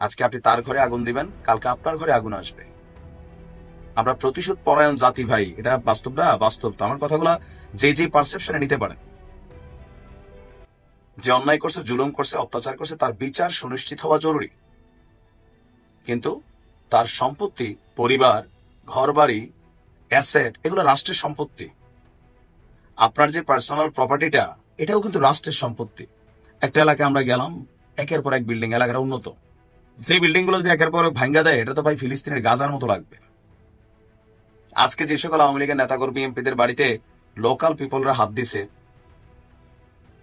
আজকে আপনি তার ঘরে আগুন দিবেন, কালকে আপনার ঘরে আগুন আসবে। আমরা প্রতিশোধ পরায়ণ জাতি ভাই, এটা বাস্তব না? বাস্তব। তো আমার কথাগুলো যে যে পারসেপশনে নিতে পারেন। যে অন্যায় করছে, জুলুম করছে, অত্যাচার করছে, তার বিচার সুনিশ্চিত হওয়া জরুরি। কিন্তু তার সম্পত্তি, পরিবার, ঘরবাড়ি অ্যাসেট এগুলো রাষ্ট্রের সম্পত্তি। আপনার যে পার্সোনাল প্রপার্টিটা এটাও কিন্তু রাষ্ট্রের সম্পত্তি। একটা এলাকায় আমরা গেলাম, একের পর এক বিল্ডিং এলাকাটা উন্নত। যে বিল্ডিংগুলো যদি একের পর ভাঙ্গা দেয়, এটা তো ভাই ফিলিস্তিনের গাজার মতো লাগবে। আজকে যে সকল আওয়ামী লীগের নেতাকর্মী, এমপিদের বাড়িতে লোকাল পিপলরা হাত দিছে,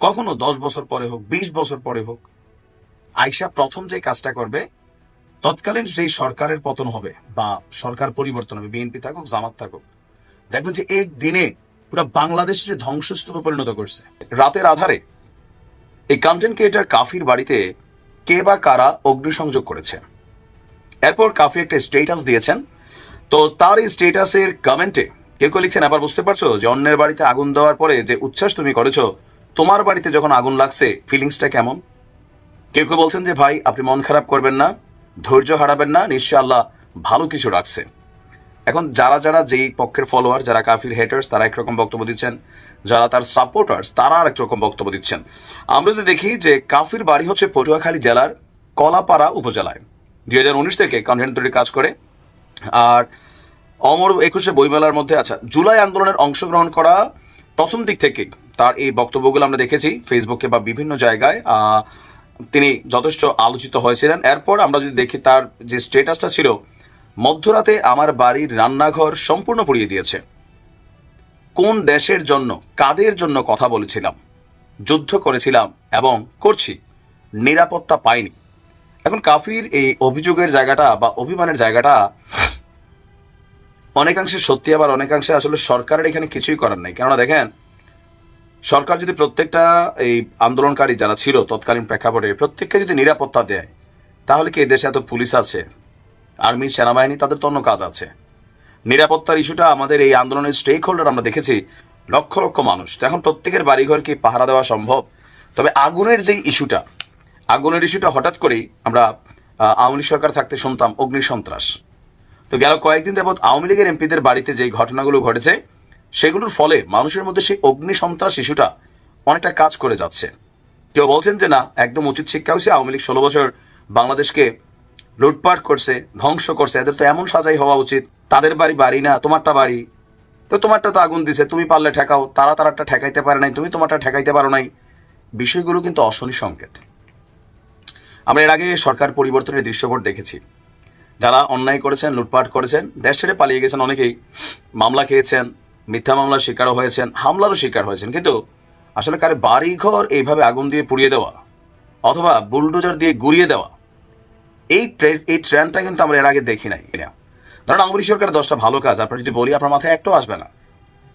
কখনো দশ বছর পরে হোক, বিশ বছর পরে হোক, আইসা প্রথম যে কাজটা করবে, তৎকালীন যেই সরকারের পতন হবে, বা সরকার পরিবর্তন হবে, বিএনপি থাকুক, জামাত থাকুক, দেখবেন যে এক দিনে পুরো বাংলাদেশের ধ্বংসস্তূপে পরিণত করছে। রাতের আধারে এই কন্টেন্ট ক্রিয়েটার কাফির বাড়িতে কে বা কারা অগ্নিসংযোগ করেছে? এরপর কাফি একটা স্টেটাস দিয়েছেন। তো তার এই স্টেটাসের কমেন্টে কেউ কেউ লিখছেন, আবার বুঝতে পারছ যে অন্যের বাড়িতে আগুন দেওয়ার পরে যে উচ্ছ্বাস তুমি করেছ, তোমার বাড়িতে যখন আগুন লাগছে ফিলিংসটা কেমন? কেউ কেউ বলছেন যে, ভাই, আপনি মন খারাপ করবেন না, ধৈর্য হারাবেন না, নিশ্চয় আল্লাহ ভালো কিছু রাখছে। এখন যারা যারা যেই পক্ষের ফলোয়ার যারা কাফির হেটার্স তারা একরকম বক্তব্য দিচ্ছেন। যারা তার সাপোর্টার্স তারা আর একরকম বক্তব্য দিচ্ছেন। আমরা যদি দেখি যে কাফির বাড়ি হচ্ছে পটুয়াখালী জেলার কলাপাড়া উপজেলায়। দুই হাজার উনিশ থেকে কন্টেন্ট তৈরি কাজ করে। আর অমর একুশে বইমেলার মধ্যে আচ্ছা জুলাই আন্দোলনের অংশগ্রহণ করা প্রথম দিক থেকে তার এই বক্তব্যগুলো আমরা দেখেছি ফেসবুকে বা বিভিন্ন জায়গায়। তিনি যথেষ্ট আলোচিত হয়েছিলেন। এরপর আমরা যদি দেখি তার যে স্টেটাসটা ছিল মধ্যরাতে আমার বাড়ির রান্নাঘর সম্পূর্ণ পুড়িয়ে দিয়েছে। কোন দেশের জন্য, কাদের জন্য কথা বলেছিলাম, যুদ্ধ করেছিলাম এবং করছি, নিরাপত্তা পাইনি। এখন কাফির এই অভিযোগের জায়গাটা বা অভিমানের জায়গাটা, অনেকাংশে সত্যি, আবার অনেকাংশে আসলে সরকারের এখানে কিছুই করার নাই। কেননা দেখেন, সরকার যদি প্রত্যেকটা এই আন্দোলনকারী যারা ছিল তৎকালীন প্রেক্ষাপটে প্রত্যেককে যদি নিরাপত্তা দেয়, তাহলে কি এই দেশে এত পুলিশ আছে? আর্মি, সেনাবাহিনী, তাদের তো কাজ আছে। নিরাপত্তার ইস্যুটা আমাদের এই আন্দোলনের স্টেক হোল্ডার আমরা দেখেছি লক্ষ লক্ষ মানুষ। তো এখন প্রত্যেকের বাড়িঘর কি পাহারা দেওয়া সম্ভব? তবে আগুনের যেই ইস্যুটা, আগুনের ইস্যুটা হঠাৎ করেই আমরা আওয়ামী লীগ সরকার থাকতে শুনতাম অগ্নি সন্ত্রাস। তো গেল কয়েকদিন যাবৎ আওয়ামী লীগের এমপিদের বাড়িতে যেই ঘটনাগুলো ঘটেছে, সেগুলোর ফলে মানুষের মধ্যে সেই অগ্নি সন্ত্রাস ইস্যুটা অনেকটা কাজ করে যাচ্ছে। কেউ বলছেন যে না, একদম উচিত শিক্ষা হয়েছে আওয়ামী লীগ ষোলো বছর বাংলাদেশকে লুটপাট করছে, ধ্বংস করছে, এদের তো এমন সাজাই হওয়া উচিত। তাদের বাড়ি বাড়ি না, তোমারটা বাড়ি। তো তোমারটা তো আগুন দিছে, তুমি পারলে ঠেকাও, তারা তারাটা ঠেকাইতে পারে নাই, তুমি তোমারটা ঠেকাইতে পারো নাই। বিষয়গুলো কিন্তু অশনি সংকেত। আমরা এর আগে সরকার পরিবর্তনের দৃশ্যপট দেখেছি। যারা অন্যায় করেছেন, লুটপাট করেছেন, দেশ ছেড়ে পালিয়ে গেছেন, অনেকেই মামলা খেয়েছেন, মিথ্যা মামলার শিকারও হয়েছেন, হামলারও শিকার হয়েছেন। কিন্তু আসলে কারে বাড়ি ঘর এইভাবে আগুন দিয়ে পুড়িয়ে দেওয়া, অথবা বুলডোজার দিয়ে গুড়িয়ে দেওয়া এই ট্রে- এই ট্রেন্ডটা কিন্তু আমরা এর আগে দেখি নাই। ধরেন আওয়ামী সরকারের দশটা ভালো কাজ, আপনার যদি বলি আপনার মাথায় একটাও আসবে না।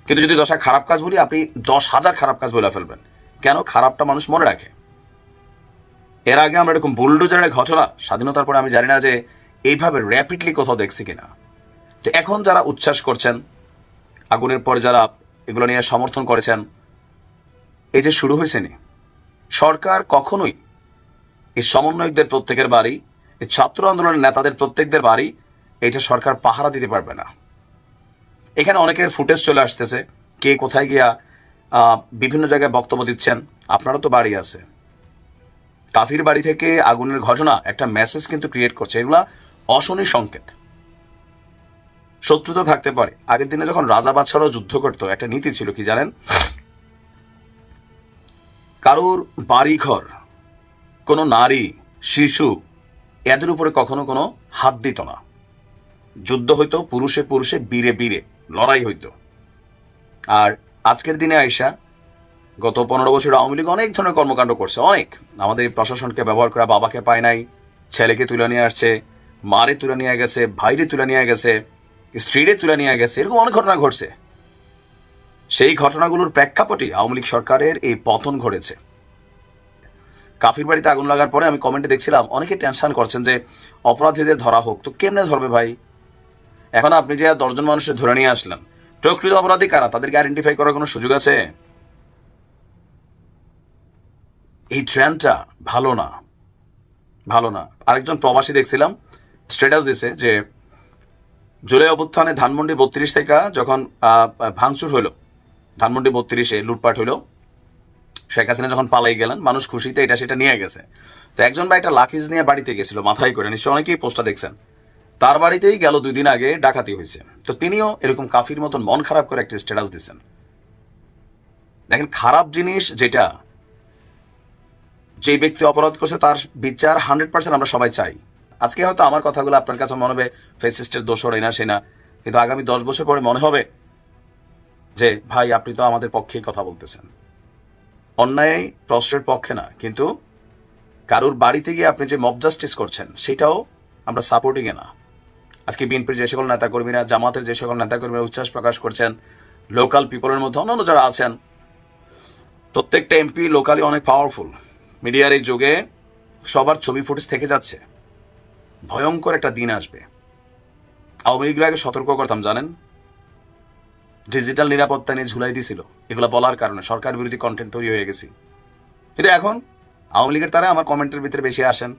কিন্তু যদি দশটা খারাপ কাজ বলি, আপনি দশ হাজার খারাপ কাজ বলে ফেলবেন। কেন? খারাপটা মানুষ মনে রাখে। এর আগে আমরা এরকম বুলডোজারের ঘটনা, স্বাধীনতার পরে আমি জানি না যে এইভাবে র্যাপিডলি কোথাও দেখছি কিনা। তো এখন যারা উচ্ছ্বাস করছেন, আগুনের পর যারা এগুলো নিয়ে সমর্থন করেছেন, এই যে শুরু হয়েছে নি। সরকার কখনোই এই সমন্বয়কদের প্রত্যেকের বাড়ি ছাত্র আন্দোলনের নেতাদের প্রত্যেকদের বাড়ি এটা সরকার পাহারা দিতে পারবে না। এখানে অনেকের ফুটেজ চলে আসতেছে, কে কোথায় গিয়া বিভিন্ন জায়গায় বক্তব্য দিচ্ছেন, আপনারও তো বাড়ি আছে। কাফির বাড়ি থেকে আগুনের ঘটনা, একটা মেসেজ কিন্তু ক্রিয়েট করছে, এগুলা অশনি সংকেত। শত্রুতা থাকতে পারে। আগের দিনে যখন রাজা বাদশারাও যুদ্ধ করতো, একটা নীতি ছিল কি জানেন? কারোর বাড়িঘর, কোনো নারী, শিশু এদের উপরে কখনো কোনো হাত দিত না। যুদ্ধ হইতো, পুরুষে পুরুষে, বীরে বীরে, লড়াই হইতো। আর আজকের দিনে আইসা গত পনেরো বছর আওয়ামী লীগ অনেক ধরনের কর্মকাণ্ড করছে, অনেক। আমাদের এই প্রশাসনকে ব্যবহার করা বাবাকে পায় নাই, ছেলেকে তুলে নিয়ে আসছে, মারে তুলে নিয়ে গেছে, ভাইরে তুলে নিয়ে গেছে, স্ত্রীরে তুলে নিয়ে গেছে, এরকম অনেক ঘটনা ঘটছে। সেই ঘটনাগুলোর প্রেক্ষাপটে আওয়ামী লীগ সরকারের এই পতন ঘটেছে। কাফির বাড়িতে আগুন লাগার পরে আমি কমেন্টে দেখছিলাম, অনেকে টেনশন করছেন যে অপরাধীদের ধরা হোক, তো কেমনে ধরবে ভাই? এখন আপনি যে দশজন মানুষের ধরে নিয়ে আসলেন, প্রকৃত অপরাধী কারা? তাদেরকে আইডেন্টিফাই করার কোনো সুযোগ আছে? এই ট্রেনটা ভালো না ভালো না। আরেকজন প্রবাসী দেখছিলাম স্ট্যাটাস দিছে যে জুলাই অভ্যুত্থানে ধানমন্ডি বত্রিশ থেকে যখন ভাঙচুর হইল ধানমন্ডি বত্রিশে লুটপাট হইল শেখ হাসিনা যখন পালাই গেলেন, মানুষ খুশিতে এটা সেটা নিয়ে গেছে। তো একজন ভাই একটা লাকিজ নিয়ে বাড়িতে গেছিল, মাথায় করে নিশ্চয় অনেকেই পোস্টটা দেখছেন। তার বাড়িতেই গেল দুই দিন আগে ডাকাতি হয়েছে। তো তিনিও এরকম কাফির মতন মন খারাপ করে একটা স্ট্যাটাস দিচ্ছেন। দেখেন, খারাপ জিনিস যেটা যে ব্যক্তি অপরাধ করছে তার বিচার হান্ড্রেড পার্সেন্ট আমরা সবাই চাই। আজকে হয়তো আমার কথাগুলো আপনার কাছে মনে হবে ফেসিস্টের দোষর এই না, সে না। কিন্তু আগামী দশ বছর পরে মনে হবে যে, ভাই, আপনি তো আমাদের পক্ষেই কথা বলতেছেন। অন্যায় প্রশ্নের পক্ষে না, কিন্তু কারুর বাড়িতে গিয়ে আপনি যে মব জাস্টিস করছেন, সেটাও আমরা সাপোর্টিংয়ে না। আজকে বিএনপির যে সকল নেতাকর্মীরা, জামাতের যে সকল নেতাকর্মীরা উচ্ছ্বাস প্রকাশ করছেন লোকাল পিপলের মধ্যে অন্যান্য যারা আছেন, প্রত্যেকটা এমপি লোকালি অনেক পাওয়ারফুল মিডিয়ার এই যুগে সবার ছবি ফুটেজ থেকে যাচ্ছে। ভয়ঙ্কর একটা দিন আসবে। আওয়ামী লীগের আগে সতর্ক করতাম, জানেন? ডিজিটাল নিরাপত্তা নিয়ে ঝুলাই দিছিল, এগুলো বলার কারণে সরকার বিরোধী কন্টেন্ট তৈরি হয়ে গেছি। কিন্তু এখন আওয়ামী লীগের তারা আমার কমেন্টের ভিতরে বেশি আসেন,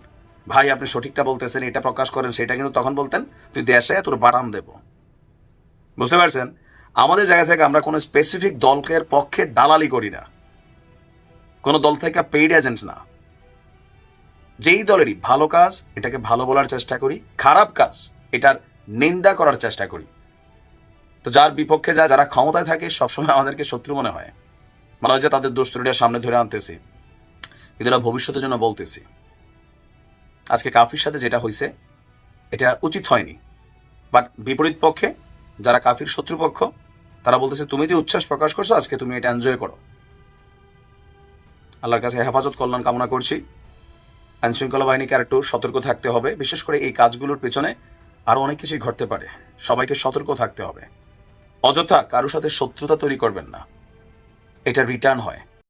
ভাই, আপনি সঠিকটা বলতেছেন, এটা প্রকাশ করেন, সেটা কিন্তু তখন বলতেন, তুই দেশে তোর বাটাম দেব। বুঝতে পারছেন? আমাদের জায়গা থেকে আমরা কোনো স্পেসিফিক দলকের পক্ষে দালালি করি না। কোনো দল থেকে পেইড এজেন্ট না। যেই দলেরই ভালো কাজ, এটাকে ভালো বলার চেষ্টা করি, খারাপ কাজ, এটার নিন্দা করার চেষ্টা করি। তো যার বিপক্ষে যা যারা ক্ষমতায় থাকে, সবসময় আমাদেরকে শত্রু মনে হয়। মনে হয় যে তাদের দোষ ত্রুটিটা সামনে ধরে আনতেছি। কিন্তু এটা ভবিষ্যতের জন্য বলতেছি। আজকে কাফির সাথে যেটা হয়েছে এটা উচিত হয়নি। বাট বিপরীত পক্ষে যারা কাফির শত্রুপক্ষ তারা বলতেছে, তুমি যে উচ্ছ্বাস প্রকাশ করছ, আজকে তুমি এটা এনজয় করো। আল্লাহর কাছে হেফাজত, কল্যাণ কামনা করছি। আইন শৃঙ্খলা বাহিনীকে আর একটু সতর্ক থাকতে হবে। বিশেষ করে এই কাজগুলোর পেছনে আরও অনেক কিছুই ঘটতে পারে। সবাইকে সতর্ক থাকতে হবে। অযথা কারোর সাথে শত্রুতা তৈরি করবেন না। এটা রিটার্ন হয়।